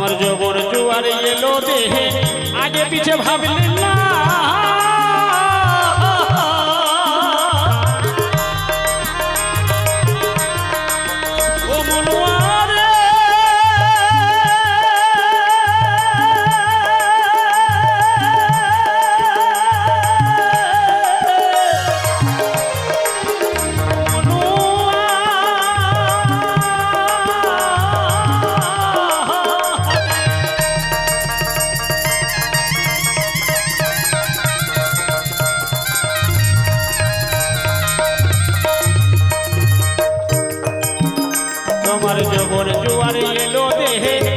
তোমার জবর জোয়ার এলো দেহে। আগে পিছে ভাবলেন না। তোমার জবর জুয়ারে এলো দেহে